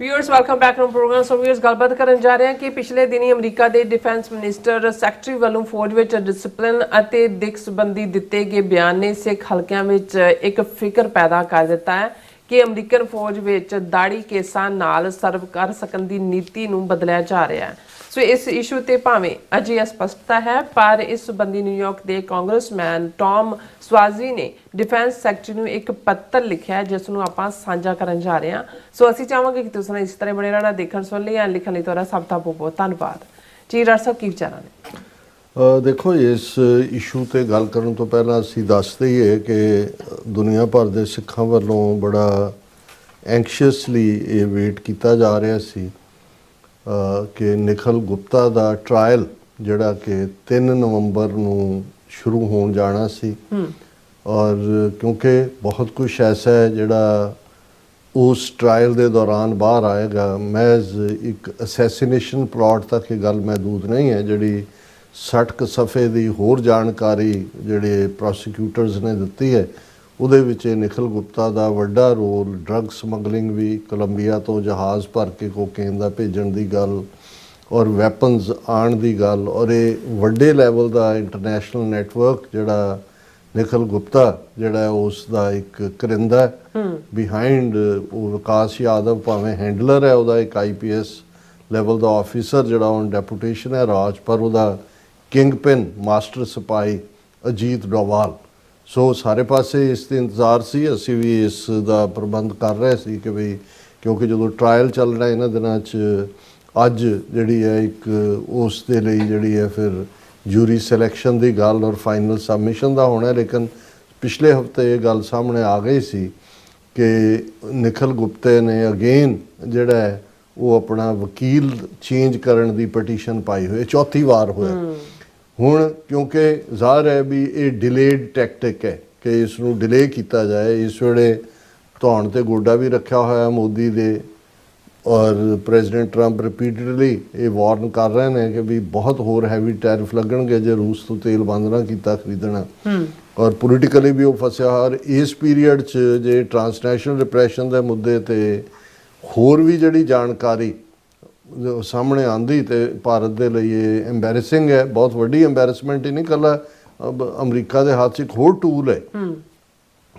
Viewers welcome back to program so viewers ਗੱਲਬਾਤ ਕਰਨ ਜਾ ਰਹੇ ਹਾਂ ਕਿ ਪਿਛਲੇ ਦਿਨੀ ਅਮਰੀਕਾ ਦੇ ਡਿਫੈਂਸ ਮਿਨਿਸਟਰ ਸੈਕਟਰੀ ਵੱਲੋਂ ਫੌਜ ਵਿੱਚ ਡਿਸਪਲਿਨ ਅਤੇ ਦਿੱਖ ਸੰਬੰਧੀ ਦਿੱਤੇ ਗਏ ਬਿਆਨ ਨੇ ਸਿੱਖ ਹਲਕਿਆਂ ਵਿੱਚ ਇੱਕ ਫਿਕਰ ਪੈਦਾ ਕਰ ਦਿੱਤਾ ਹੈ ਕਿ ਅਮਰੀਕਨ ਫੌਜ ਵਿੱਚ ਦਾੜੀ ਕੇਸਾਂ ਨਾਲ ਸਰਵ ਕਰ ਸਕਣ ਦੀ ਨੀਤੀ ਨੂੰ ਬਦਲਿਆ ਜਾ ਰਿਹਾ ਹੈ। ਸੋ ਇਸ ਇਸ਼ੂ ਤੇ ਭਾਵੇਂ ਅਜੇ ਅਸਪਸ਼ਟਤਾ ਹੈ, ਪਰ ਇਸ ਸੰਬੰਧੀ ਨਿਊਯਾਰਕ ਦੇ ਕਾਂਗਰਸਮੈਨ ਟਾਮ ਸਵਾਜ਼ੀ ਨੇ ਡਿਫੈਂਸ ਸੈਕਟਰੀ ਨੂੰ ਇੱਕ ਪੱਤਰ ਲਿਖਿਆ ਜਿਸ ਨੂੰ ਆਪਾਂ ਸਾਂਝਾ ਕਰਨ ਜਾ ਰਹੇ ਹਾਂ। ਸੋ ਅਸੀਂ ਚਾਹਾਂਗੇ ਕਿ ਤੁਸੀਂ ਇਸ ਤਰ੍ਹਾਂ ਬਣੇ ਰਹਿਣਾ, ਦੇਖਣ ਸੁਣ ਲਈ ਜਾਂ ਲਿਖਣ ਲਈ ਤੁਹਾਡਾ ਸਭ ਦਾ ਬਹੁਤ ਬਹੁਤ ਧੰਨਵਾਦ। ਜੀ, ਡਾਕਟਰ ਸਾਹਿਬ, ਕੀ ਵਿਚਾਰਾਂ ਨੇ ਦੇਖੋ, ਇਸ ਇਸ਼ੂ ਤੇ ਗੱਲ ਕਰਨ ਤੋਂ ਪਹਿਲਾਂ ਅਸੀਂ ਦੱਸ ਦਈਏ ਕਿ ਦੁਨੀਆ ਭਰ ਦੇ ਸਿੱਖਾਂ ਵੱਲੋਂ ਬੜਾ ਐਂਕਸ਼ੀਅਸਲੀ ਇਹ ਵੇਟ ਕੀਤਾ ਜਾ ਰਿਹਾ ਸੀ। ਕਿ ਨਿਖਲ ਗੁਪਤਾ ਦਾ ਟ੍ਰਾਇਲ ਜਿਹੜਾ ਕਿ 3 ਨਵੰਬਰ ਨੂੰ ਸ਼ੁਰੂ ਹੋਣ ਜਾਣਾ ਸੀ। ਔਰ ਕਿਉਂਕਿ ਬਹੁਤ ਕੁਝ ਐਸਾ ਹੈ ਜਿਹੜਾ ਉਸ ਟ੍ਰਾਇਲ ਦੇ ਦੌਰਾਨ ਬਾਹਰ ਆਏਗਾ। ਮਹਿਜ਼ ਇੱਕ ਅਸੈਸੀਨੇਸ਼ਨ ਪਲਾਟ ਤੱਕ ਇਹ ਗੱਲ ਮਹਦੂਦ ਨਹੀਂ ਹੈ। ਜਿਹੜੀ 60 ਕੁ ਸਫੇ ਦੀ ਹੋਰ ਜਾਣਕਾਰੀ ਜਿਹੜੇ ਪ੍ਰੋਸੀਕਿਊਟਰਸ ਨੇ ਦਿੱਤੀ ਹੈ ਉਹਦੇ ਵਿੱਚ ਇਹ ਨਿਖਲ ਗੁਪਤਾ ਦਾ ਵੱਡਾ ਰੋਲ ਡਰੱਗ ਸਮਗਲਿੰਗ ਵੀ ਕੋਲੰਬੀਆ ਤੋਂ ਜਹਾਜ਼ ਭਰ ਕੇ ਕੋਕੇਨ ਦਾ ਭੇਜਣ ਦੀ ਗੱਲ ਔਰ ਵੈਪਨਸ ਆਣ ਦੀ ਗੱਲ ਔਰ ਇਹ ਵੱਡੇ ਲੈਵਲ ਦਾ ਇੰਟਰਨੈਸ਼ਨਲ ਨੈਟਵਰਕ ਜਿਹੜਾ ਨਿਖਲ ਗੁਪਤਾ ਜਿਹੜਾ ਉਸ ਦਾ ਇੱਕ ਕਰਿੰਦਾ ਬਿਹਾਈਂਡ ਉਹ ਵਿਕਾਸ ਯਾਦਵ ਭਾਵੇਂ ਹੈਂਡਲਰ ਹੈ ਉਹਦਾ ਇੱਕ ਆਈਪੀਐਸ ਲੈਵਲ ਦਾ ਆਫੀਸਰ ਜਿਹੜਾ ਔਨ ਡੈਪੂਟੇਸ਼ਨ ਹੈ ਰਾਜ ਪਰ ਉਹਦਾ ਕਿੰਗਪਿਨ ਮਾਸਟਰ ਸਿਪਾਹੀ ਅਜੀਤ ਡੋਵਾਲ। ਸੋ ਸਾਰੇ ਪਾਸੇ ਇਸ 'ਤੇ ਇੰਤਜ਼ਾਰ ਸੀ। ਅਸੀਂ ਵੀ ਇਸ ਦਾ ਪ੍ਰਬੰਧ ਕਰ ਰਹੇ ਸੀ ਕਿ ਵੀ ਕਿਉਂਕਿ ਜਦੋਂ ਟ੍ਰਾਇਲ ਚੱਲ ਰਿਹਾ ਇਹਨਾਂ ਦਿਨਾਂ 'ਚ, ਅੱਜ ਜਿਹੜੀ ਹੈ ਇੱਕ ਉਸ ਦੇ ਲਈ ਜਿਹੜੀ ਹੈ ਫਿਰ ਜੂਰੀ ਸਿਲੈਕਸ਼ਨ ਦੀ ਗੱਲ ਔਰ ਫਾਈਨਲ ਸਬਮਿਸ਼ਨ ਦਾ ਹੋਣਾ ਲੇਕਿਨ ਪਿਛਲੇ ਹਫ਼ਤੇ ਇਹ ਗੱਲ ਸਾਹਮਣੇ ਆ ਗਈ ਸੀ ਕਿ ਨਿਖਲ ਗੁਪਤੇ ਨੇ ਅਗੇਨ ਜਿਹੜਾ ਉਹ ਆਪਣਾ ਵਕੀਲ ਚੇਂਜ ਕਰਨ ਦੀ ਪਟੀਸ਼ਨ ਪਾਈ ਹੋਈ ਚੌਥੀ ਵਾਰ ਹੋਇਆ। ਹੁਣ ਕਿਉਂਕਿ ਜ਼ਾਹਰ ਹੈ ਵੀ ਇਹ ਡਿਲੇਡ ਟੈਕਟਿਕ ਹੈ ਕਿ ਇਸ ਨੂੰ ਡਿਲੇ ਕੀਤਾ ਜਾਏ ਇਸ ਵੇਲੇ ਧੌਣ ਤੇ ਗੋਡਾ ਵੀ ਰੱਖਿਆ ਹੋਇਆ ਮੋਦੀ ਦੇ ਔਰ ਪ੍ਰੈਜ਼ੀਡੈਂਟ ਟਰੰਪ ਰਿਪੀਟਡਲੀ ਇਹ ਵਾਰਨ ਕਰ ਰਹੇ ਨੇ ਕਿ ਵੀ ਬਹੁਤ ਹੋਰ ਹੈਵੀ ਟੈਰਿਫ ਲੱਗਣਗੇ ਜੇ ਰੂਸ ਤੋਂ ਤੇਲ ਬੰਦ ਨਾ ਕੀਤਾ ਖਰੀਦਣਾ। ਔਰ ਪੋਲੀਟੀਕਲੀ ਵੀ ਉਹ ਫਸਿਆ ਔਰ ਇਸ ਪੀਰੀਅਡ 'ਚ ਜੇ ਟ੍ਰਾਂਸਨੈਸ਼ਨਲ ਰਿਪਰੈਸ਼ਨ ਦੇ ਮੁੱਦੇ ਤੇ ਹੋਰ ਵੀ ਜਿਹੜੀ ਜਾਣਕਾਰੀ ਜੋ ਸਾਹਮਣੇ ਆਂਦੀ ਤੇ ਭਾਰਤ ਦੇ ਲਈ ਇਹ ਐਮਬੈਰਸਿੰਗ ਹੈ ਬਹੁਤ ਵੱਡੀ ਐਮਬੈਰਸਮੈਂਟ ਹੀ ਨਹੀਂ ਕੱਲਾ ਅਮਰੀਕਾ ਦੇ ਹੱਥ 'ਚ ਇੱਕ ਹੋਰ ਟੂਲ ਹੈ।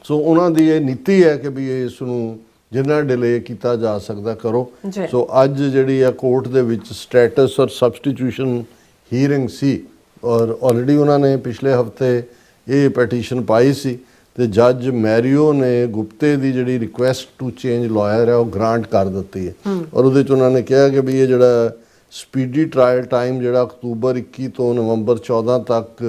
ਸੋ ਉਹਨਾਂ ਦੀ ਇਹ ਨੀਤੀ ਹੈ ਕਿ ਵੀ ਇਸ ਨੂੰ ਜਿੰਨਾ ਡਿਲੇ ਕੀਤਾ ਜਾ ਸਕਦਾ ਕਰੋ। ਸੋ ਅੱਜ ਜਿਹੜੀ ਆ ਕੋਰਟ ਦੇ ਵਿੱਚ ਸਟੇਟਸ ਔਰ ਸਬਸਟੀਟਿਊਸ਼ਨ ਹੀਅਰਿੰਗ ਸੀ ਔਰ ਆਲਰੇਡੀ ਉਹਨਾਂ ਨੇ ਪਿਛਲੇ ਹਫ਼ਤੇ ਇਹ ਪਟੀਸ਼ਨ ਪਾਈ ਸੀ। ਤੇ ਜੱਜ ਮੈਰੀਓ ਨੇ ਗੁਪਤੇ ਦੀ ਜਿਹੜੀ ਰਿਕੁਐਸਟ ਟੂ ਚੇਂਜ ਲਾਇਰ ਹੈ ਉਹ ਗ੍ਰਾਂਟ ਕਰ ਦਿੱਤੀ ਹੈ। ਔਰ ਉਹਦੇ ਚ ਉਹਨਾਂ ਨੇ ਕਿਹਾ ਕਿ ਵੀ ਇਹ ਜਿਹੜਾ ਸਪੀਡੀ ਟ੍ਰਾਇਲ ਟਾਈਮ ਜਿਹੜਾ ਅਕਤੂਬਰ 21 ਤੋਂ ਨਵੰਬਰ 14 ਤੱਕ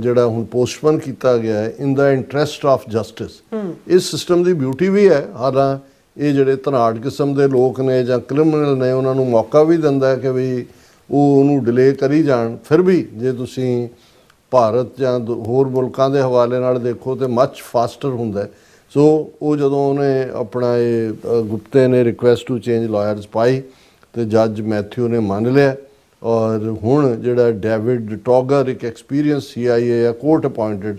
ਜਿਹੜਾ ਹੁਣ ਪੋਸਟਪੋਨ ਕੀਤਾ ਗਿਆ ਹੈ in the interest of justice ਇਸ ਸਿਸਟਮ ਦੀ ਬਿਊਟੀ ਵੀ ਹੈ। ਹਾਲਾਂ ਇਹ ਜਿਹੜੇ ਧਨਾੜ ਕਿਸਮ ਦੇ ਲੋਕ ਨੇ ਜਾਂ ਕ੍ਰਿਮੀਨਲ ਨੇ ਉਹਨਾਂ ਨੂੰ ਮੌਕਾ ਵੀ ਦਿੰਦਾ ਹੈ ਕਿ ਵੀ ਉਹ ਉਹਨੂੰ ਡਿਲੇ ਕਰੀ ਜਾਣ। ਫਿਰ ਵੀ ਜੇ ਤੁਸੀਂ ਭਾਰਤ ਜਾਂ ਹੋਰ ਮੁਲਕਾਂ ਦੇ ਹਵਾਲੇ ਨਾਲ ਦੇਖੋ ਤੇ ਮੱਚ ਫਾਸਟਰ ਹੁੰਦਾ। ਸੋ ਉਹ ਜਦੋਂ ਉਹਨੇ ਆਪਣਾ ਇਹ ਗੁਪਤੇ ਨੇ ਰਿਕੁਐਸਟ ਟੂ ਚੇਂਜ ਲਾਇਰਸ ਪਾਈ ਤੇ ਜੱਜ ਮੈਥਿਊ ਨੇ ਮੰਨ ਲਿਆ ਔਰ ਹੁਣ ਜਿਹੜਾ ਡੇਵਿਡ ਟੌਗਰ ਇੱਕ ਐਕਸਪੀਰੀਅੰਸ ਸੀਆਈਏ ਆ ਕੋਰਟ ਅਪਾਇੰਟਡ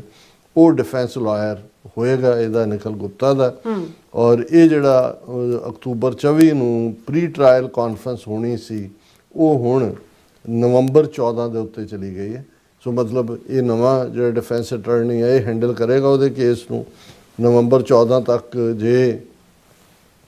ਉਹ ਡਿਫੈਂਸ ਲਾਇਰ ਹੋਏਗਾ ਇਹਦਾ ਨਿਕਲ ਗੁਪਤਾ ਦਾ। ਔਰ ਇਹ ਜਿਹੜਾ ਅਕਤੂਬਰ 24 ਨੂੰ ਪ੍ਰੀ ਟ੍ਰਾਇਲ ਕਾਨਫਰੰਸ ਹੋਣੀ ਸੀ ਉਹ ਹੁਣ ਨਵੰਬਰ 14 ਦੇ ਉੱਤੇ ਚਲੀ ਗਈ ਹੈ। ਸੋ ਮਤਲਬ ਇਹ ਨਵਾਂ ਜਿਹੜਾ ਡਿਫੈਂਸ ਅਟਾਰਨੀ ਹੈ ਇਹ ਹੈਂਡਲ ਕਰੇਗਾ ਉਹਦੇ ਕੇਸ ਨੂੰ। ਨਵੰਬਰ 14 ਤੱਕ ਜੇ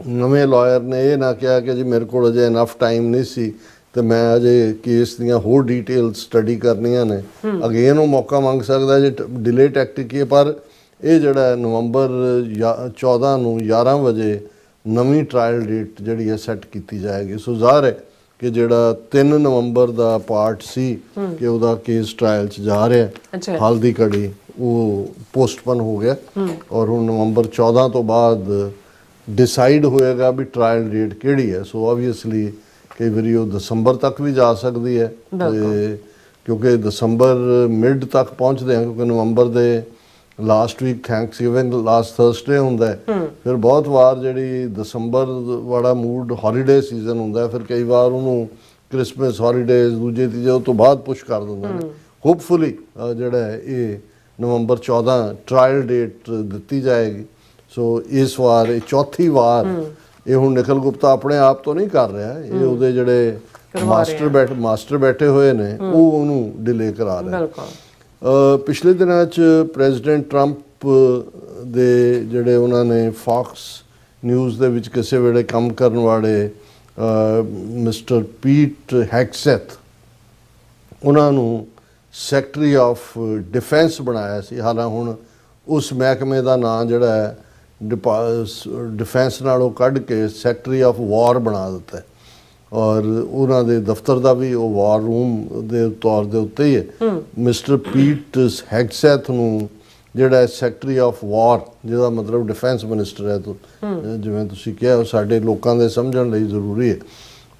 ਨਵੇਂ ਲਾਇਰ ਨੇ ਇਹ ਨਾ ਕਿਹਾ ਕਿ ਜੀ ਮੇਰੇ ਕੋਲ ਅਜੇ ਇਨਫ ਟਾਈਮ ਨਹੀਂ ਸੀ ਤੇ ਮੈਂ ਅਜੇ ਕੇਸ ਦੀਆਂ ਹੋਰ ਡਿਟੇਲ ਸਟੱਡੀ ਕਰਨੀਆਂ ਨੇ। ਅਗੇਨ ਉਹ ਮੌਕਾ ਮੰਗ ਸਕਦਾ ਜੇ ਡਿਲੇ ਟੈਕਟਿਕ ਹੀ ਪਰ ਇਹ ਜਿਹੜਾ ਨਵੰਬਰ ਯਾ- 14 ਨੂੰ 11 ਵਜੇ ਨਵੀਂ ਟ੍ਰਾਇਲ ਡੇਟ ਜਿਹੜੀ ਹੈ ਸੈੱਟ ਕੀਤੀ ਜਾਏਗੀ। ਸੋ ਜ਼ਾਹਰ ਹੈ ਕਿ ਜਿਹੜਾ 3 ਨਵੰਬਰ ਦਾ ਪਾਰਟ ਸੀ ਕਿ ਉਹਦਾ ਕੇਸ ਟ੍ਰਾਇਲ 'ਚ ਜਾ ਰਿਹਾ ਅੱਛਾ। ਹੈ ਹਾਲ ਦੀ ਘੜੀ ਉਹ ਪੋਸਟਪਨ ਹੋ ਗਿਆ। ਔਰ ਹੁਣ ਨਵੰਬਰ 14 ਤੋਂ ਬਾਅਦ ਡਿਸਾਈਡ ਹੋਏਗਾ ਵੀ ਟ੍ਰਾਇਲ ਡੇਟ ਕਿਹੜੀ ਹੈ। ਸੋ ਆਬਵੀਅਸਲੀ ਕਈ ਵਾਰੀ ਉਹ ਦਸੰਬਰ ਤੱਕ ਵੀ ਜਾ ਸਕਦੀ ਹੈ। ਤੇ ਕਿਉਂਕਿ ਦਸੰਬਰ ਮਿਡ ਤੱਕ ਪਹੁੰਚਦੇ ਹਾਂ ਕਿਉਂਕਿ ਨਵੰਬਰ ਦੇ last week Thanksgiving last Thursday ਹੁੰਦਾ ਹੈ। ਫਿਰ ਬਹੁਤ ਵਾਰ ਜਿਹੜੀ ਦਸੰਬਰ ਵਾਲਾ ਮੂਡ ਹੌਲੀਡੇ ਸੀਜ਼ਨ ਹੁੰਦਾ ਫਿਰ ਕਈ ਵਾਰ ਉਹਨੂੰ ਕ੍ਰਿਸਮਸ ਹੌਲੀਡੇਜ਼ ਦੂਜੇ ਤੀਜੇ ਉਹ ਤੋਂ ਬਾਅਦ ਪੁਸ਼ ਕਰ ਦਿੰਦੇ ਨੇ। ਹੋਪਫੁਲੀ ਜਿਹੜਾ ਇਹ ਨਵੰਬਰ 14 ਟ੍ਰਾਇਲ ਡੇਟ ਦਿੱਤੀ ਜਾਏਗੀ। ਸੋ ਇਸ ਵਾਰ ਇਹ ਚੌਥੀ ਵਾਰ ਇਹ ਹੁਣ ਨਿਖਲ ਗੁਪਤਾ ਆਪਣੇ ਆਪ ਤੋਂ ਨਹੀਂ ਕਰ ਰਿਹਾ। ਇਹ ਉਹਦੇ ਜਿਹੜੇ ਮਾਸਟਰ ਬੈਠ ਮਾਸਟਰ ਬੈਠੇ ਹੋਏ ਨੇ ਉਹ ਉਹਨੂੰ ਡਿਲੇ ਕਰਾ ਰਹੇ। ਬਿਲਕੁਲ। ਪਿਛਲੇ ਦਿਨਾਂ 'ਚ ਪ੍ਰੈਜ਼ੀਡੈਂਟ ਟਰੰਪ ਦੇ ਜਿਹੜੇ ਉਹਨਾਂ ਨੇ ਫਾਕਸ ਨਿਊਜ਼ ਦੇ ਵਿੱਚ ਕਿਸੇ ਵੇਲੇ ਕੰਮ ਕਰਨ ਵਾਲੇ ਮਿਸਟਰ ਪੀਟ ਹੈਕਸੈਥ, ਉਹਨਾਂ ਨੂੰ ਸੈਕਟਰੀ ਆਫ ਡਿਫੈਂਸ ਬਣਾਇਆ ਸੀ। ਹਾਲਾਂ ਹੁਣ ਉਸ ਮਹਿਕਮੇ ਦਾ ਨਾਂ ਜਿਹੜਾ ਹੈ ਡਿਫੈਂਸ ਨਾਲੋਂ ਕੱਢ ਕੇ ਸੈਕਟਰੀ ਆਫ ਵਾਰ ਬਣਾ ਦਿੱਤਾ ਔਰ ਉਹਨਾਂ ਦੇ ਦਫ਼ਤਰ ਦਾ ਵੀ ਉਹ ਵਾਰ ਰੂਮ ਦੇ ਤੌਰ ਦੇ ਉੱਤੇ ਹੀ ਹੈ। ਮਿਸਟਰ ਪੀਟ ਹੈਗਸੈਥ ਨੂੰ ਜਿਹੜਾ ਸੈਕਟਰੀ ਆਫ ਵਾਰ ਜਿਹਦਾ ਮਤਲਬ ਡਿਫੈਂਸ ਮਿਨਿਸਟਰ ਹੈ ਤੋਂ ਜਿਵੇਂ ਤੁਸੀਂ ਕਿਹਾ ਉਹ ਸਾਡੇ ਲੋਕਾਂ ਦੇ ਸਮਝਣ ਲਈ ਜ਼ਰੂਰੀ ਹੈ।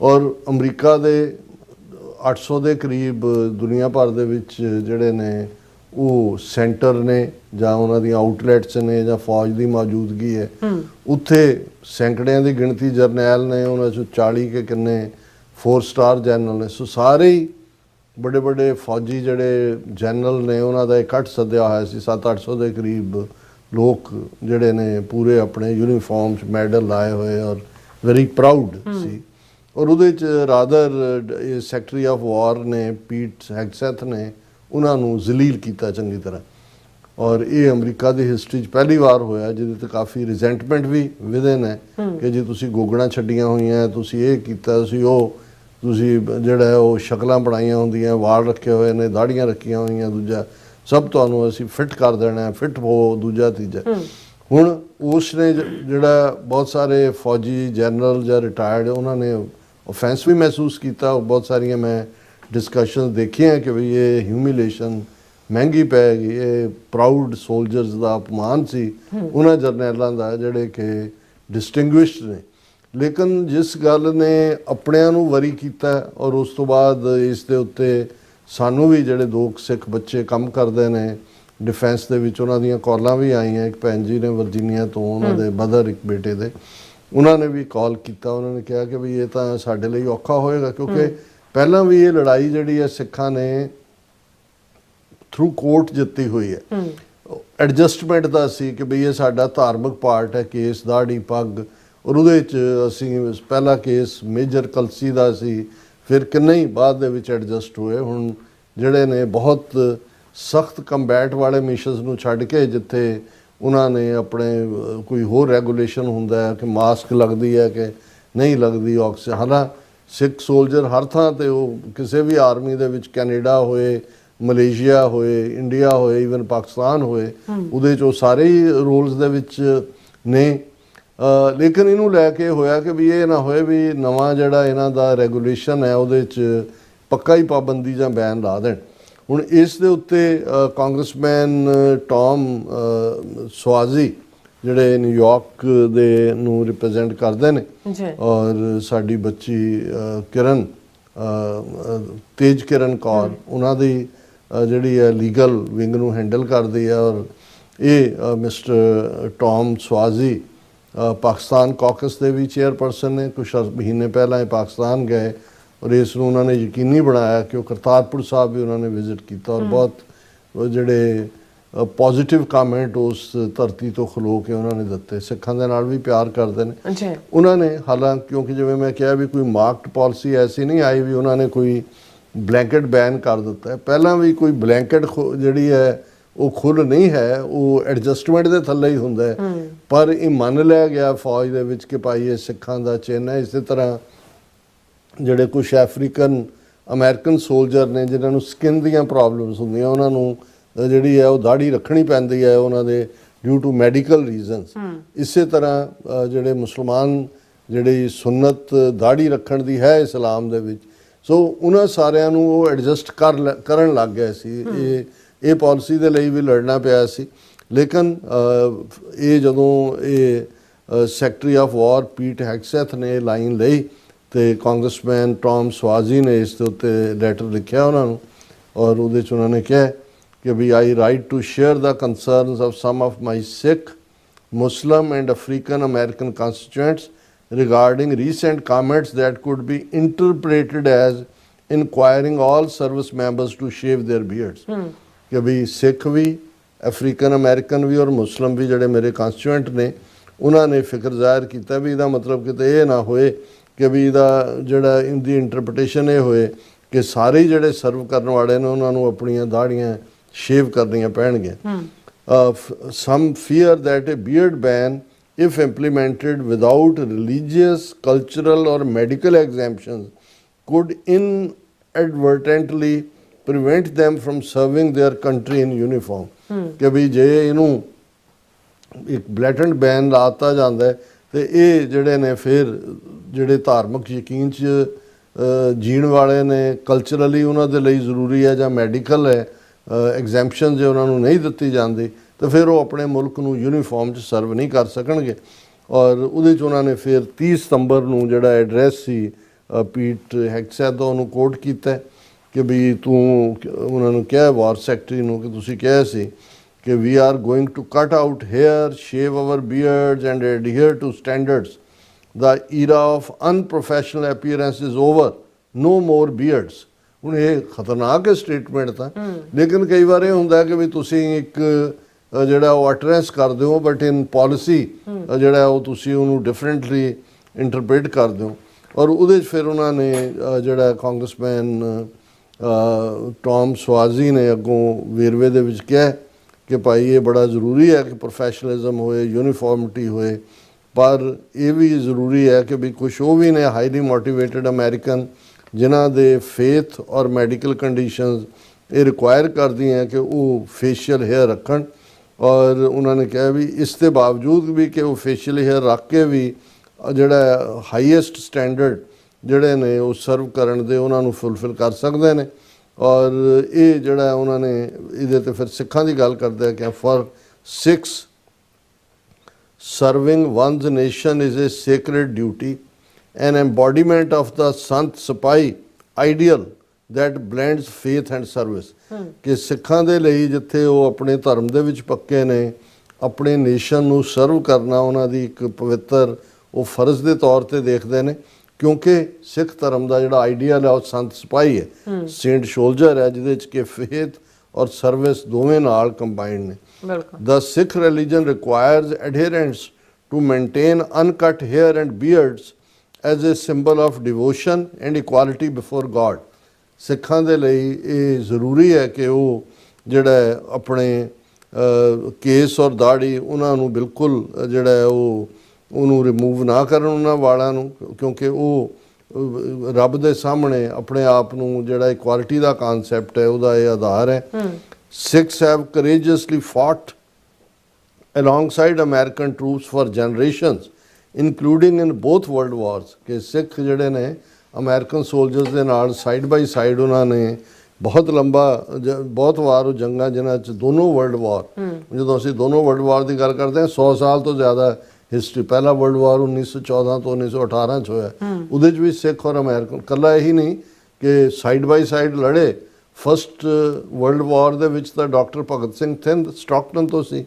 ਔਰ ਅਮਰੀਕਾ ਦੇ 800 ਦੇ ਕਰੀਬ ਦੁਨੀਆ ਭਰ ਦੇ ਵਿੱਚ ਜਿਹੜੇ ਨੇ ਉਹ ਸੈਂਟਰ ਨੇ ਜਾਂ ਉਹਨਾਂ ਦੀਆਂ ਆਊਟਲੈਟਸ ਨੇ ਜਾਂ ਫੌਜ ਦੀ ਮੌਜੂਦਗੀ ਹੈ ਉੱਥੇ ਸੈਂਕੜਿਆਂ ਦੀ ਗਿਣਤੀ ਜਰਨੈਲ ਨੇ ਉਹਨਾਂ ਚੋਂ 40 ਕੇ ਕਿੰਨੇ 4 ਸਟਾਰ ਜਨਰਲ ਨੇ। ਸੋ ਸਾਰੇ ਹੀ ਬੜੇ ਬੜੇ ਫੌਜੀ ਜਿਹੜੇ ਜਨਰਲ ਨੇ ਉਹਨਾਂ ਦਾ ਇਕੱਠ ਸੱਦਿਆ ਹੋਇਆ ਸੀ। 7-800 ਦੇ ਕਰੀਬ ਲੋਕ ਜਿਹੜੇ ਨੇ ਪੂਰੇ ਆਪਣੇ ਯੂਨੀਫਾਰਮ 'ਚ ਮੈਡਲ ਲਾਏ ਹੋਏ ਔਰ ਵੈਰੀ ਪ੍ਰਾਊਡ ਸੀ। ਔਰ ਉਹਦੇ ਚ ਰਾਦਰ ਸੈਕਟਰੀ ਆਫ ਵਾਰ ਨੇ ਪੀਟ ਹੈਗਸੈਥ ਨੇ ਉਹਨਾਂ ਨੂੰ ਜ਼ਲੀਲ ਕੀਤਾ ਚੰਗੀ ਤਰ੍ਹਾਂ। ਔਰ ਇਹ ਅਮਰੀਕਾ ਦੀ ਹਿਸਟਰੀ 'ਚ ਪਹਿਲੀ ਵਾਰ ਹੋਇਆ ਜਿਹਦੇ ਤੇ ਕਾਫੀ ਰਿਜ਼ੈਂਟਮੈਂਟ ਵੀ ਵਿਦਨ ਹੈ ਕਿ ਜੇ ਤੁਸੀਂ ਗੋਗਣਾ ਛੱਡੀਆਂ ਹੋਈਆਂ ਤੁਸੀਂ ਇਹ ਕੀਤਾ ਤੁਸੀਂ ਉਹ ਤੁਸੀਂ ਜਿਹੜਾ ਉਹ ਸ਼ਕਲਾਂ ਬਣਾਈਆਂ ਹੁੰਦੀਆਂ ਵਾਲ ਰੱਖੇ ਹੋਏ ਨੇ ਦਾੜੀਆਂ ਰੱਖੀਆਂ ਹੋਈਆਂ ਦੂਜਾ। ਸਭ ਤੁਹਾਨੂੰ ਅਸੀਂ ਫਿੱਟ ਕਰ ਦੇਣਾ ਫਿੱਟ ਹੋ ਦੂਜਾ ਤੀਜਾ। ਹੁਣ ਉਸ ਨੇ ਜਿਹੜਾ ਬਹੁਤ ਸਾਰੇ ਫੌਜੀ ਜਨਰਲ ਜਾਂ ਰਿਟਾਇਰਡ ਉਹਨਾਂ ਨੇ ਆਫੈਂਸ ਵੀ ਮਹਿਸੂਸ ਕੀਤਾ ਬਹੁਤ ਸਾਰੀਆਂ ਮੈਂ ਡਿਸਕਸ਼ਨ ਦੇਖੀਆਂ ਕਿ ਵੀ ਇਹ ਹਿਊਮਿਲੇਸ਼ਨ ਮਹਿੰਗੀ ਪੈਗੀ ਇਹ ਪ੍ਰਾਊਡ ਸੋਲਜਰਸ ਦਾ ਅਪਮਾਨ ਸੀ। ਉਹਨਾਂ ਜਰਨੈਲਾਂ ਦਾ ਜਿਹੜੇ ਕਿ ਡਿਸਟਿੰਗੁਇਸ਼ਡ ਨੇ। ਲੇਕਿਨ ਜਿਸ ਗੱਲ ਨੇ ਆਪਣਿਆਂ ਨੂੰ ਵਰੀ ਕੀਤਾ ਔਰ ਉਸ ਤੋਂ ਬਾਅਦ ਇਸ ਦੇ ਉੱਤੇ ਸਾਨੂੰ ਵੀ ਜਿਹੜੇ ਦੋ ਸਿੱਖ ਬੱਚੇ ਕੰਮ ਕਰਦੇ ਨੇ ਡਿਫੈਂਸ ਦੇ ਵਿੱਚ ਉਹਨਾਂ ਦੀਆਂ ਕਾਲਾਂ ਵੀ ਆਈਆਂ। ਇੱਕ ਭੈਣ ਜੀ ਨੇ ਵਰਜੀਨੀਆ ਤੋਂ ਉਹਨਾਂ ਦੇ ਬਦਰ ਇੱਕ ਬੇਟੇ ਦੇ। ਉਹਨਾਂ ਨੇ ਵੀ ਕਾਲ ਕੀਤਾ। ਉਹਨਾਂ ਨੇ ਕਿਹਾ ਕਿ ਵੀ ਇਹ ਤਾਂ ਸਾਡੇ ਲਈ ਔਖਾ ਹੋਏਗਾ ਕਿਉਂਕਿ ਪਹਿਲਾਂ ਵੀ ਇਹ ਲੜਾਈ ਜਿਹੜੀ ਹੈ ਸਿੱਖਾਂ ਨੇ ਥਰੂ ਕੋਰਟ ਜਿੱਤੀ ਹੋਈ ਹੈ। ਐਡਜਸਟਮੈਂਟ ਦਾ ਸੀ ਕਿ ਬਈ ਇਹ ਸਾਡਾ ਧਾਰਮਿਕ ਪਾਰਟ ਹੈ ਕੇਸ ਦਾੜੀ ਪੱਗ। ਔਰ ਉਹਦੇ ਵਿੱਚ ਅਸੀਂ ਪਹਿਲਾ ਕੇਸ ਮੇਜਰ ਕਲਸੀ ਦਾ ਸੀ ਫਿਰ ਕਿੰਨੇ ਹੀ ਬਾਅਦ ਦੇ ਵਿੱਚ ਐਡਜਸਟ ਹੋਏ। ਹੁਣ ਜਿਹੜੇ ਨੇ ਬਹੁਤ ਸਖਤ ਕੰਬੈਟ ਵਾਲੇ ਮਿਸ਼ਨਸ ਨੂੰ ਛੱਡ ਕੇ ਜਿੱਥੇ ਉਹਨਾਂ ਨੇ ਆਪਣੇ ਕੋਈ ਹੋਰ ਰੈਗੂਲੇਸ਼ਨ ਹੁੰਦਾ ਹੈ ਕਿ ਮਾਸਕ ਲੱਗਦੀ ਹੈ ਕਿ ਨਹੀਂ ਲੱਗਦੀ ਆਕਸੀਜਨ ਹਾਲਾਂ ਸਿੱਖ ਸੋਲਜਰ ਹਰ ਥਾਂ ਤੇ ਉਹ ਕਿਸੇ ਵੀ ਆਰਮੀ ਦੇ ਵਿੱਚ ਕੈਨੇਡਾ ਹੋਏ ਮਲੇਸ਼ੀਆ ਹੋਏ ਇੰਡੀਆ ਹੋਏ ਇਵਨ ਪਾਕਿਸਤਾਨ ਹੋਏ ਉਹਦੇ ਚ ਉਹ ਸਾਰੇ ਹੀ ਰੋਲਸ ਦੇ ਵਿੱਚ ਨੇ। ਲੇਕਿਨ ਇਹਨੂੰ ਲੈ ਕੇ ਹੋਇਆ ਕਿ ਵੀ ਇਹ ਨਾ ਹੋਏ ਵੀ ਨਵਾਂ ਜਿਹੜਾ ਇਹਨਾਂ ਦਾ ਰੈਗੂਲੇਸ਼ਨ ਹੈ ਉਹਦੇ ਚ ਪੱਕਾ ਹੀ ਪਾਬੰਦੀ ਜਾਂ ਬੈਨ ਲਾ ਦੇਣ। ਹੁਣ ਇਸ ਦੇ ਉੱਤੇ ਕਾਂਗਰਸਮੈਨ ਟਾਮ ਸਵਾਜ਼ੀ ਜਿਹੜੇ ਨਿਊਯਾਰਕ ਦੇ ਨੂੰ ਰਿਪਰੈਜ਼ੈਂਟ ਕਰਦੇ ਨੇ। ਔਰ ਸਾਡੀ ਬੱਚੀ ਕਿਰਨ ਤੇਜ ਕਿਰਨ ਕੌਰ ਉਹਨਾਂ ਦੀ ਜਿਹੜੀ ਹੈ ਲੀਗਲ ਵਿੰਗ ਨੂੰ ਹੈਂਡਲ ਕਰਦੀ ਹੈ ਔਰ ਇਹ mister Tom Suozzi Pakistan caucus ਦੇ ਵੀ ਚੇਅਰਪਰਸਨ ਨੇ। ਕੁਝ ਮਹੀਨੇ ਪਹਿਲਾਂ ਇਹ ਪਾਕਿਸਤਾਨ ਗਏ ਔਰ ਇਸ ਨੂੰ ਉਹਨਾਂ ਨੇ ਯਕੀਨੀ ਬਣਾਇਆ ਕਿ ਉਹ ਕਰਤਾਰਪੁਰ ਸਾਹਿਬ ਵੀ ਉਹਨਾਂ ਨੇ ਵਿਜ਼ਿਟ ਕੀਤਾ ਔਰ ਬਹੁਤ ਉਹ ਜਿਹੜੇ ਪੋਜ਼ਿਟਿਵ ਕਮੈਂਟ ਉਸ ਧਰਤੀ ਤੋਂ ਖਲੋ ਕੇ ਉਹਨਾਂ ਨੇ ਦਿੱਤੇ। ਸਿੱਖਾਂ ਦੇ ਨਾਲ ਵੀ ਪਿਆਰ ਕਰਦੇ ਨੇ। ਜੀ ਉਹਨਾਂ ਨੇ ਹਾਲਾਂ ਕਿਉਂਕਿ ਜਿਵੇਂ ਮੈਂ ਕਿਹਾ ਵੀ ਕੋਈ ਮਾਰਕਡ ਪਾਲਿਸੀ ਐਸੀ ਨਹੀਂ ਆਈ ਵੀ ਉਹਨਾਂ ਨੇ ਕੋਈ ਬਲੈਂਕਟ ਬੈਨ ਕਰ ਦਿੱਤਾ ਪਹਿਲਾਂ ਵੀ ਕੋਈ ਬਲੈਂਕਟ ਜਿਹੜੀ ਹੈ ਉਹ ਖੁੱਲ ਨਹੀਂ ਹੈ। ਉਹ ਐਡਜਸਟਮੈਂਟ ਦੇ ਥੱਲੇ ਹੀ ਹੁੰਦਾ ਹੈ। ਪਰ ਇਹ ਮੰਨ ਲਿਆ ਗਿਆ ਫੌਜ ਦੇ ਵਿੱਚ ਕਿ ਭਾਈ ਇਹ ਸਿੱਖਾਂ ਦਾ ਚਿੰਨ੍ਹ ਹੈ। ਇਸੇ ਤਰ੍ਹਾਂ ਜਿਹੜੇ ਕੁਝ ਅਫਰੀਕਨ ਅਮਰੀਕਨ ਸੋਲਜਰ ਨੇ ਜਿਨ੍ਹਾਂ ਨੂੰ ਸਕਿਨ ਦੀਆਂ ਪ੍ਰੋਬਲਮਸ ਹੁੰਦੀਆਂ ਉਹਨਾਂ ਨੂੰ ਜਿਹੜੀ ਹੈ ਉਹ ਦਾੜੀ ਰੱਖਣੀ ਪੈਂਦੀ ਹੈ ਉਹਨਾਂ ਦੇ ਡਿਊ ਟੂ ਮੈਡੀਕਲ ਰੀਜ਼ਨਸ ਇਸੇ ਤਰ੍ਹਾਂ ਜਿਹੜੇ ਮੁਸਲਮਾਨ ਜਿਹੜੀ ਸੁਨਨਤ ਦਾੜੀ ਰੱਖਣ ਦੀ ਹੈ ਇਸਲਾਮ ਦੇ ਵਿੱਚ ਸੋ ਉਹਨਾਂ ਸਾਰਿਆਂ ਨੂੰ ਉਹ ਐਡਜਸਟ ਕਰ ਕਰਨ ਲੱਗ ਗਏ ਸੀ। ਇਹ ਇਹ ਪਾਲਿਸੀ ਦੇ ਲਈ ਵੀ ਲੜਨਾ ਪਿਆ ਸੀ। ਲੇਕਿਨ ਇਹ ਜਦੋਂ ਇਹ ਸੈਕਟਰੀ ਆਫ ਵਾਰ ਪੀਟ ਹੈਕਸੈਥ ਨੇ ਲਾਈਨ ਲਈ ਤੇ ਕਾਂਗਰਸਮੈਨ ਟਾਮ ਸਵਾਜ਼ੀ ਨੇ ਇਸ ਦੇ ਉੱਤੇ ਲੈਟਰ ਲਿਖਿਆ ਉਹਨਾਂ ਨੂੰ ਔਰ ਉਹਦੇ ਚ ਉਹਨਾਂ ਨੇ ਕਿਹਾ ਕਿ we I write to share the concerns of some of my Sikh Muslim and African American constituents regarding recent comments that could be interpreted as inquiring all service members to shave their beards. ਕਿ ਵੀ ਸਿੱਖ ਵੀ African American ਵੀ ਔਰ ਮੁਸਲਮ ਵੀ ਜਿਹੜੇ ਮੇਰੇ ਕਨਸਟੀਟੂਐਂਟ ਨੇ ਉਹਨਾਂ ਨੇ ਫਿਕਰ ਜ਼ਾਹਿਰ ਕੀਤਾ ਵੀ ਇਹਦਾ ਮਤਲਬ ਕਿਤੇ ਇਹ ਨਾ ਹੋਏ ਕਿ ਵੀ ਇਹਦਾ ਜਿਹੜਾ ਇਹਦੀ ਇੰਟਰਪ੍ਰੀਟੇਸ਼ਨ ਇਹ ਹੋਏ ਕਿ ਸਾਰੇ ਜਿਹੜੇ ਸਰਵ ਕਰਨ ਵਾਲੇ ਨੇ ਉਹਨਾਂ ਨੂੰ ਆਪਣੀਆਂ ਦਾੜੀਆਂ ਸ਼ੇਵ ਕਰਨੀਆਂ ਪੈਣਗੀਆਂ some fear that a beard ban if implemented without religious cultural or medical exemptions could inadvertently prevent them from serving their country in uniform ਕਿ ਵੀ ਜੇ ਇਹਨੂੰ ਇੱਕ ਬਲੈਟੈਂਟ ਬੈਨ ਲਾਤਾ ਜਾਂਦਾ ਹੈ ਤੇ ਇਹ ਜਿਹੜੇ ਨੇ ਫਿਰ ਜਿਹੜੇ ਧਾਰਮਿਕ ਯਕੀਨ ਚ ਅ, ਜੀਣ ਵਾਲੇ ਨੇ ਕਲਚਰਲੀ ਉਹਨਾਂ ਦੇ ਲਈ ਜ਼ਰੂਰੀ ਹੈ ਜਾਂ ਮੈਡੀਕਲ ਹੈ ਐਗਜ਼ੈਂਪਸ਼ਨ ਜੇ ਉਹਨਾਂ ਨੂੰ ਨਹੀਂ ਦਿੱਤੀ ਜਾਂਦੀ ਤਾਂ ਫਿਰ ਉਹ ਆਪਣੇ ਮੁਲਕ ਨੂੰ ਯੂਨੀਫਾਰਮ ਚ ਸਰਵ ਨਹੀਂ ਕਰ ਸਕਣਗੇ। ਔਰ ਉਹਦੇ ਚ ਉਹਨਾਂ ਨੇ ਫਿਰ 30 ਸਤੰਬਰ ਨੂੰ ਜਿਹੜਾ ਐਡਰੈਸ ਸੀ ਪੀਟ ਹੈਕਸਾ ਦਾ ਉਹਨੂੰ ਕੋਟ ਕੀਤਾ ਕਿ ਵੀ ਤੂੰ ਉਹਨਾਂ ਨੂੰ ਕਿਹਾ ਵਾਰ ਸੈਕਟਰੀ ਨੂੰ ਕਿ ਤੁਸੀਂ ਕਿਹਾ ਸੀ ਕਿ we are going to cut out hair, shave our beards and adhere to standards the era of unprofessional appearance is over no more beards ਹੁਣ ਇਹ ਖਤਰਨਾਕ ਹੈ ਸਟੇਟਮੈਂਟ ਤਾਂ। ਲੇਕਿਨ ਕਈ ਵਾਰ ਇਹ ਹੁੰਦਾ ਕਿ ਵੀ ਤੁਸੀਂ ਇੱਕ ਜਿਹੜਾ ਉਹ ਅਟਰੈਂਸ ਕਰਦੇ ਹੋ ਬਟ ਇਨ ਪਾਲਿਸੀ ਜਿਹੜਾ ਉਹ ਤੁਸੀਂ ਉਹਨੂੰ ਡਿਫਰੈਂਟਲੀ ਇੰਟਰਪ੍ਰੀਟ ਕਰਦੇ ਹੋ। ਔਰ ਉਹਦੇ 'ਚ ਫਿਰ ਉਹਨਾਂ ਨੇ ਜਿਹੜਾ ਕਾਂਗਰਸਮੈਨ ਟੌਮ ਸਵਾਜ਼ੀ ਨੇ ਅੱਗੋਂ ਵੇਰਵੇ ਦੇ ਵਿੱਚ ਕਿਹਾ ਕਿ ਭਾਈ ਇਹ ਬੜਾ ਜ਼ਰੂਰੀ ਹੈ ਕਿ ਪ੍ਰੋਫੈਸ਼ਨਲਿਜ਼ਮ ਹੋਏ ਯੂਨੀਫਾਰਮਿਟੀ ਹੋਏ। ਪਰ ਇਹ ਵੀ ਜ਼ਰੂਰੀ ਹੈ ਕਿ ਵੀ ਕੁਝ ਉਹ ਵੀ ਨੇ ਹਾਈਲੀ ਮੋਟੀਵੇਟਿਡ ਅਮਰੀਕਨ ਜਿਨ੍ਹਾਂ ਦੇ ਫੇਥ ਔਰ ਮੈਡੀਕਲ ਕੰਡੀਸ਼ਨਸ ਇਹ ਰਿਕੁਆਇਰ ਕਰਦੀਆਂ ਕਿ ਉਹ ਫੇਸ਼ੀਅਲ ਹੇਅਰ ਰੱਖਣ। ਔਰ ਉਹਨਾਂ ਨੇ ਕਿਹਾ ਵੀ ਇਸ ਦੇ ਬਾਵਜੂਦ ਵੀ ਕਿ ਉਹ ਫੇਸ਼ੀਅਲ ਹੇਅਰ ਰੱਖ ਕੇ ਵੀ ਜਿਹੜਾ ਹਾਈਐਸਟ ਸਟੈਂਡਰਡ ਜਿਹੜੇ ਨੇ ਉਹ ਸਰਵ ਕਰਨ ਦੇ ਉਹਨਾਂ ਨੂੰ ਫੁੱਲਫਿਲ ਕਰ ਸਕਦੇ ਨੇ। ਔਰ ਇਹ ਜਿਹੜਾ ਉਹਨਾਂ ਨੇ ਇਹਦੇ ਤੇ ਫਿਰ ਸਿੱਖਾਂ ਦੀ ਗੱਲ ਕਰਦੇ ਆ ਕਿ for Sikhs serving one's nation is a sacred duty an embodiment of the sant sipahi ideal that blends faith and service. ਕਿ ਸਿੱਖਾਂ ਦੇ ਲਈ ਜਿੱਥੇ ਉਹ ਆਪਣੇ ਧਰਮ ਦੇ ਵਿੱਚ ਪੱਕੇ ਨੇ ਆਪਣੇ ਨੇਸ਼ਨ ਨੂੰ ਸਰਵ ਕਰਨਾ ਉਹਨਾਂ ਦੀ ਇੱਕ ਪਵਿੱਤਰ ਉਹ ਫਰਜ਼ ਦੇ ਤੌਰ ਤੇ ਦੇਖਦੇ ਨੇ ਕਿਉਂਕਿ ਸਿੱਖ ਧਰਮ ਦਾ ਜਿਹੜਾ ਆਈਡੀਅਲ ਹੈ ਉਹ ਸੰਤ ਸਿਪਾਹੀ ਹੈ ਸੇਂਟ ਸ਼ੋਲਜਰ ਹੈ ਜਿਹਦੇ ਚ ਕਿ ਫੇਥ ਔਰ ਸਰਵਿਸ ਦੋਵੇਂ ਨਾਲ ਕੰਬਾਈਨਡ ਨੇ ਬਿਲਕੁਲ The Sikh religion requires adherents to maintain uncut hair and beards as a symbol of devotion and equality before God. ਸਿੱਖਾਂ ਦੇ ਲਈ ਇਹ ਜ਼ਰੂਰੀ ਹੈ ਕਿ ਉਹ ਜਿਹੜਾ ਆਪਣੇ ਅ, ਕੇਸ ਔਰ ਦਾੜੀ ਉਹਨਾਂ ਨੂੰ ਬਿਲਕੁਲ ਅ, ਜਿਹੜਾ ਹੈ ਉਹ ਉਹਨੂੰ ਰਿਮੂਵ ਨਾ ਕਰਨ ਉਹਨਾਂ ਵਾਲਾਂ ਨੂੰ ਕਿਉਂਕਿ ਉਹ ਅ, ਰੱਬ ਦੇ ਸਾਹਮਣੇ ਆਪਣੇ ਆਪ ਨੂੰ ਜਿਹੜਾ ਇਕੁਆਲਿਟੀ ਦਾ ਕਨਸੈਪਟ ਹੈ ਉਹਦਾ ਇਹ ਆਧਾਰ ਹੈ Sikhs have courageously fought alongside American troops for generations, including in both world wars ਕਿ ਸਿੱਖ ਜਿਹੜੇ ਨੇ ਅਮਰੀਕਨ ਸੋਲਜਰਸ ਦੇ ਨਾਲ ਸਾਈਡ ਬਾਈ ਸਾਈਡ ਉਹਨਾਂ ਨੇ ਬਹੁਤ ਲੰਬਾ ਬਹੁਤ ਵਾਰ ਉਹ ਜੰਗਾਂ ਜਿਨ੍ਹਾਂ ਚ ਦੋਨੋਂ ਵਰਲਡ ਵਾਰ ਜਦੋਂ ਅਸੀਂ ਦੋਨੋਂ ਵਰਲਡ ਵਾਰ ਦੀ ਗੱਲ ਕਰਦੇ ਹਾਂ 100 ਸਾਲ ਤੋਂ ਜ਼ਿਆਦਾ ਹਿਸਟਰੀ ਪਹਿਲਾ ਵਰਲਡ ਵਾਰ 1914 ਤੋਂ 1918 ਚ ਹੋਇਆ ਉਹਦੇ ਚ ਵੀ ਸਿੱਖ ਔਰ ਅਮਰੀਕਨ ਕੱਲਾ ਇਹੀ ਨਹੀਂ ਕਿ ਸਾਈਡ ਬਾਈ ਸਾਈਡ ਲੜੇ ਫਸਟ ਵਰਲਡ ਵਾਰ ਦੇ ਵਿੱਚ ਤਾਂ ਡਾਕਟਰ ਭਗਤ ਸਿੰਘ ਥਿੰਦ ਸਟਾਕਟਨ ਤੋਂ ਸੀ।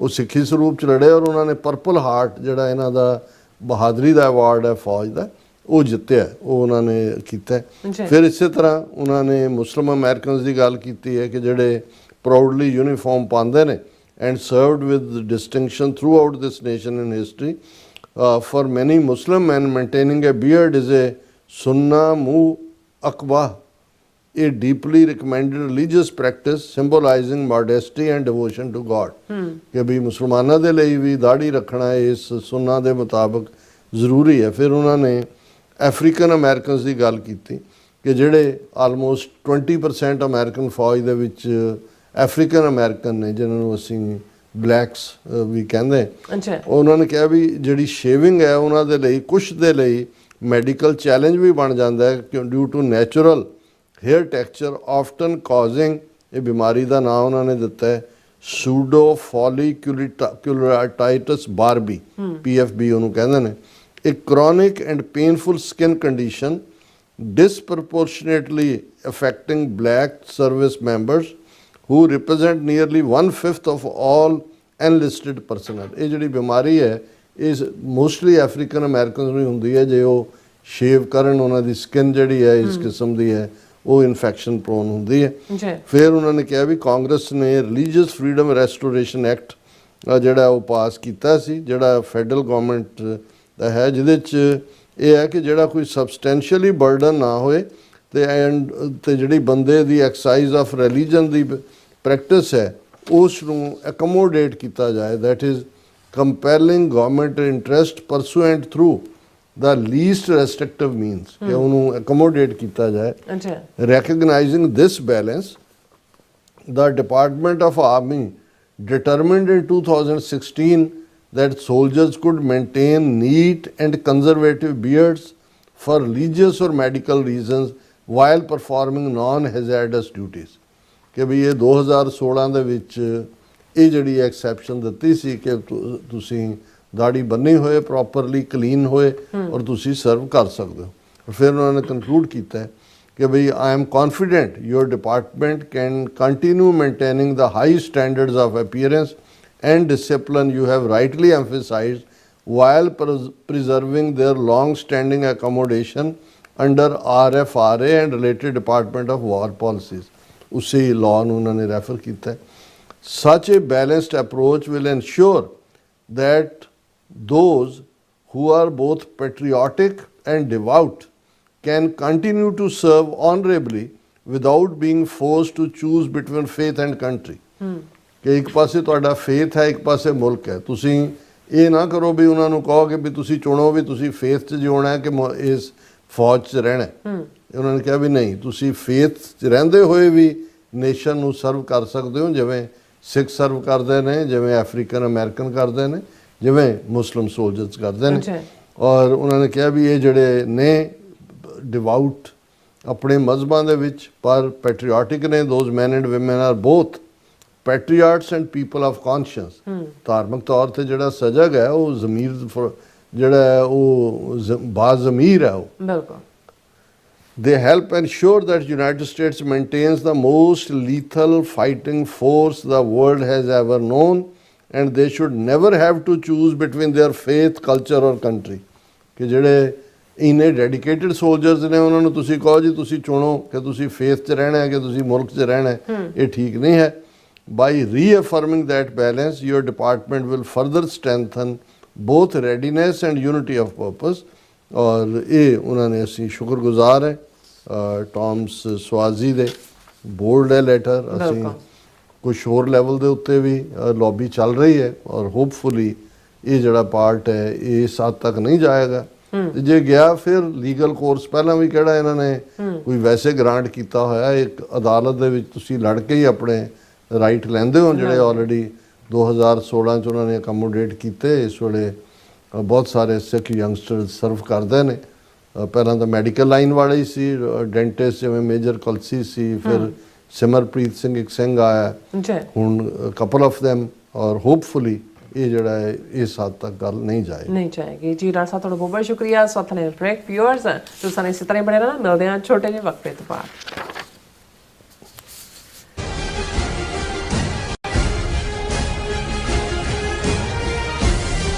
ਉਹ ਸਿੱਖੀ ਸਰੂਪ ਚ ਲੜੇ ਔਰ ਉਹਨਾਂ ਨੇ ਪਰਪਲ ਹਾਰਟ ਜਿਹੜਾ ਇਹਨਾਂ ਦਾ ਬਹਾਦਰੀ ਦਾ ਅਵਾਰਡ ਹੈ ਫੌਜ ਦਾ ਉਹ ਜਿੱਤਿਆ ਉਹ ਉਹਨਾਂ ਨੇ ਕੀਤਾ। ਫਿਰ ਇਸੇ ਤਰ੍ਹਾਂ ਉਹਨਾਂ ਨੇ ਮੁਸਲਮ ਅਮਰੀਕਨਸ ਦੀ ਗੱਲ ਕੀਤੀ ਹੈ ਕਿ ਜਿਹੜੇ ਪ੍ਰਾਊਡਲੀ ਯੂਨੀਫਾਰਮ ਪਾਉਂਦੇ ਨੇ and served with distinction throughout this nation in history for many muslim men maintaining a beard is a sunnah mu akbah a deeply recommended religious practice symbolizing modesty and devotion to God. ਕਿ ਵੀ ਮੁਸਲਮਾਨਾਂ ਦੇ ਲਈ ਵੀ ਦਾੜੀ ਰੱਖਣਾ ਇਸ ਸੁੰਨਾ ਦੇ ਮੁਤਾਬਕ ਜ਼ਰੂਰੀ ਹੈ ਫਿਰ ਉਹਨਾਂ ਨੇ ਅਫਰੀਕਨ ਅਮਰੀਕਨਸ ਦੀ ਗੱਲ ਕੀਤੀ ਕਿ ਜਿਹੜੇ ਆਲਮੋਸਟ 20% ਅਮਰੀਕਨ ਫੌਜ ਦੇ ਵਿੱਚ ਅਫਰੀਕਨ ਅਮਰੀਕਨ ਨੇ ਜਿਨ੍ਹਾਂ ਨੂੰ ਅਸੀਂ ਬਲੈਕਸ ਵੀ ਕਹਿੰਦੇ। ਅੱਛਾ ਉਹਨਾਂ ਨੇ ਕਿਹਾ ਵੀ ਜਿਹੜੀ ਸ਼ੇਵਿੰਗ ਹੈ ਉਹਨਾਂ ਦੇ ਲਈ ਕੁਝ ਦੇ ਲਈ ਮੈਡੀਕਲ ਚੈਲੰਜ ਵੀ ਬਣ ਜਾਂਦਾ ਹੈ due to natural hair texture often causing ਇਹ ਬਿਮਾਰੀ ਦਾ ਨਾਮ ਉਹਨਾਂ ਨੇ ਦਿੱਤਾ ਹੈ ਸੂਡੋ ਫੋਲੀਕੂਲਿਟਾਈਟਸ ਬਾਰਬੀ ਪੀਐਫਬੀ ਉਹਨੂੰ ਕਹਿੰਦੇ ਨੇ। ਇੱਕ chronic and painful skin condition disproportionately affecting black service members who represent nearly one fifth of all enlisted personnel ਇਹ ਜਿਹੜੀ ਬਿਮਾਰੀ ਹੈ ਇਸ ਮੋਸਟਲੀ ਅਫਰੀਕਨ ਅਮਰੀਕਨਸ ਨੂੰ ਹੀ ਹੁੰਦੀ ਹੈ ਜੇ ਉਹ ਸ਼ੇਵ ਕਰਨ ਉਹਨਾਂ ਦੀ ਸਕਿਨ ਜਿਹੜੀ ਹੈ ਇਸ ਕਿਸਮ ਦੀ ਹੈ ਉਹ ਇਨਫੈਕਸ਼ਨ ਪ੍ਰੋਨ ਹੁੰਦੀ ਹੈ। ਫਿਰ ਉਹਨਾਂ ਨੇ ਕਿਹਾ ਵੀ ਕਾਂਗਰਸ ਨੇ ਰਿਲੀਜੀਅਸ ਫਰੀडम ਰੈਸਟੋਰੇਸ਼ਨ ਐਕਟ ਜਿਹੜਾ ਉਹ ਪਾਸ ਕੀਤਾ ਸੀ ਜਿਹੜਾ ਫੈਡਰਲ ਗਵਰਨਮੈਂਟ ਦਾ ਹੈ ਜਿਹਦੇ ਚ ਇਹ ਹੈ ਕਿ ਜਿਹੜਾ ਕੋਈ ਸਬਸਟੈਂਸ਼ੀਅਲੀ ਬਰਡਨ ਨਾ ਹੋਏ ਤੇ ਐਂਡ ਤੇ ਜਿਹੜੀ ਬੰਦੇ ਦੀ ਐਕਸਰਸਾਈਜ਼ ਆਫ ਰਿਲੀਜਨ ਦੀ ਪ੍ਰੈਕਟਿਸ ਹੈ ਉਸ ਨੂੰ ਅਕਮੋਡੇਟ ਕੀਤਾ ਜਾਏ। That is compelling government interest pursuant through the least restrictive means ਕਿ ਉਹਨੂੰ ਅਕਮੋਡੇਟ ਕੀਤਾ ਜਾਏ ਅੱਛਾ recognizing this balance the department of army determined in 2016 that soldiers could maintain neat and conservative beards for religious or medical reasons while performing non hazardous duties ਕਿ ਵੀ ਇਹ 2016 ਦੇ ਵਿੱਚ ਇਹ ਜਿਹੜੀ ਐਕਸੈਪਸ਼ਨ ਦਿੱਤੀ ਸੀ ਕਿ ਤੁਸੀਂ ਦਾੜੀ ਬੰਨੀ ਹੋਏ ਪ੍ਰੋਪਰਲੀ ਕਲੀਨ ਹੋਏ ਔਰ ਤੁਸੀਂ ਸਰਵ ਕਰ ਸਕਦੇ ਹੋ ਔਰ ਫਿਰ ਉਹਨਾਂ ਨੇ ਕਨਕਲੂਡ ਕੀਤਾ ਕਿ ਭਈ I am confident your department can continue maintaining the high standards of appearance and discipline you have rightly emphasised while preserving their long-standing accommodation under RFRA and related Department of War policies. ਉਸੇ law ਨੂੰ ਉਹਨਾਂ ਨੇ refer ਕੀਤਾ ਹੈ such a balanced approach will ensure that those who are both patriotic and devout can continue to serve honorably without being forced to choose between faith and country. ਕਿ ਇੱਕ ਪਾਸੇ ਤੁਹਾਡਾ ਫੇਥ ਹੈ ਇੱਕ ਪਾਸੇ ਮੁਲਕ ਹੈ। ਤੁਸੀਂ ਇਹ ਨਾ ਕਰੋ ਵੀ ਉਹਨਾਂ ਨੂੰ ਕਹੋ ਕਿ ਵੀ ਤੁਸੀਂ ਚੁਣੋ ਵੀ ਤੁਸੀਂ ਫੇਥ 'ਚ ਜਿਉਣਾ ਹੈ ਕਿ ਇਸ ਫੌਜ 'ਚ ਰਹਿਣਾ ਹੈ। ਉਹਨਾਂ ਨੇ ਕਿਹਾ ਵੀ ਨਹੀਂ ਤੁਸੀਂ ਫੇਥ 'ਚ ਰਹਿੰਦੇ ਹੋਏ ਵੀ ਨੇਸ਼ਨ ਨੂੰ ਸਰਵ ਕਰ ਸਕਦੇ ਹੋ ਜਿਵੇਂ ਸਿੱਖ ਸਰਵ ਕਰਦੇ ਨੇ ਜਿਵੇਂ ਅਫਰੀਕਨ ਅਮਰੀਕਨ ਕਰਦੇ ਨੇ। ਜਿਵੇਂ ਮੁਸਲਮ ਸੋਲਜਰਸ ਕਰਦੇ ਨੇ। ਔਰ ਉਹਨਾਂ ਨੇ ਕਿਹਾ ਵੀ ਇਹ ਜਿਹੜੇ ਨੇ ਡਿਵਾਊਟ ਆਪਣੇ ਮਜ਼ਹਬਾਂ ਦੇ ਵਿੱਚ ਪਰ ਪੈਟਰੀਓਟਿਕ ਨੇ those men and women are both patriots and people of conscience ਧਾਰਮਿਕ ਤੌਰ ਤੇ ਜਿਹੜਾ ਸਜਗ ਹੈ ਉਹ ਜ਼ਮੀਰ ਜਿਹੜਾ ਹੈ ਉਹ ਜ਼- ਬਾਜ਼ਮੀਰ ਹੈ ਉਹ। ਬਿਲਕੁਲ। They help ensure that United States maintains the most lethal fighting force the world has ever known and they should never have to choose between their faith, culture or country. ਕਿ ਜਿਹੜੇ ਇਨੇ ਡੈਡੀਕੇਟਿਡ ਸੋਲਜਰਸ ਨੇ ਉਹਨਾਂ ਨੂੰ ਤੁਸੀਂ ਕਹੋ ਜੀ ਤੁਸੀਂ ਚੁਣੋ ਕਿ ਤੁਸੀਂ ਫੇਥ 'ਚ ਰਹਿਣਾ ਹੈ ਕਿ ਤੁਸੀਂ ਮੁਲਕ 'ਚ ਰਹਿਣਾ ਹੈ ਇਹ ਠੀਕ ਨਹੀਂ ਹੈ by ਰੀਅਫਰਮਿੰਗ that balance your department will further strengthen both readiness and unity of purpose ਔਰ ਇਹ ਉਹਨਾਂ ਨੇ ਅਸੀਂ ਸ਼ੁਕਰਗੁਜ਼ਾਰ ਹੈ ਟਾਮਸ ਸਵਾਜ਼ੀ ਦੇ ਬੋਲਡ ਹੈ ਲੈਟਰ ਅਸੀਂ। ਕੁਝ ਹੋਰ ਲੈਵਲ ਦੇ ਉੱਤੇ ਵੀ ਲੌਬੀ ਚੱਲ ਰਹੀ ਹੈ ਔਰ ਹੋਪਫੁਲੀ ਇਹ ਜਿਹੜਾ ਪਾਰਟ ਹੈ ਇਹ ਹੱਦ ਤੱਕ ਨਹੀਂ ਜਾਏਗਾ। ਤੇ ਜੇ ਗਿਆ ਫਿਰ ਲੀਗਲ ਕੋਰਸ ਪਹਿਲਾਂ ਵੀ ਕਿਹੜਾ ਇਹਨਾਂ ਨੇ ਕੋਈ ਵੈਸੇ ਗ੍ਰਾਂਟ ਕੀਤਾ ਹੋਇਆ ਇੱਕ ਅਦਾਲਤ ਦੇ ਵਿੱਚ ਤੁਸੀਂ ਲੜ ਕੇ ਹੀ ਆਪਣੇ ਰਾਈਟ ਲੈਂਦੇ ਹੋ ਜਿਹੜੇ ਆਲਰੇਡੀ 2016 ਚ ਉਹਨਾਂ ਨੇ ਅਕਮੋਡੇਟ ਕੀਤੇ ਇਸ ਵੇਲੇ ਬਹੁਤ ਸਾਰੇ ਸਿੱਖ ਯੰਗਸਟਰ ਸਰਵ ਕਰਦੇ ਨੇ। ਪਹਿਲਾਂ ਤਾਂ ਮੈਡੀਕਲ ਲਾਈਨ ਵਾਲੇ ਹੀ ਸੀ ਡੈਂਟਿਸਟ ਜਿਵੇਂ ਮੇਜਰ ਕਲਸੀ ਸੀ ਫਿਰ ਸਿਮਰਪ੍ਰੀਤ ਸਿੰਘ ਇੱਕ ਸਿੰਘ ਆਇਆ ਜੀ ਹੁਣ couple of them or hopefully ਇਹ ਜਿਹੜਾ ਹੈ ਇਸ ਹੱਦ ਤੱਕ ਗੱਲ ਨਹੀਂ ਜਾਏ ਨਹੀਂ ਚਾਹੇਗੀ ਜੀ ਡਾਕਟਰ ਸਾਹਿਬ ਤੁਹਾਡਾ ਬਹੁਤ ਬਹੁਤ ਸ਼ੁਕਰੀਆ। ਸੋ ਥਲੇ ਬ੍ਰੇਕ ਵਿਊਅਰਸ ਤੁਸੀਂ ਸਾਨੂੰ ਇਸੇ ਤਰ੍ਹਾਂ ਬਣੇ ਰਹਿਣਾ ਮਿਲਦੇ ਹਾਂ ਛੋਟੇ ਜਿਹੇ ਵਕਫੇ ਤੋਂ ਬਾਅਦ।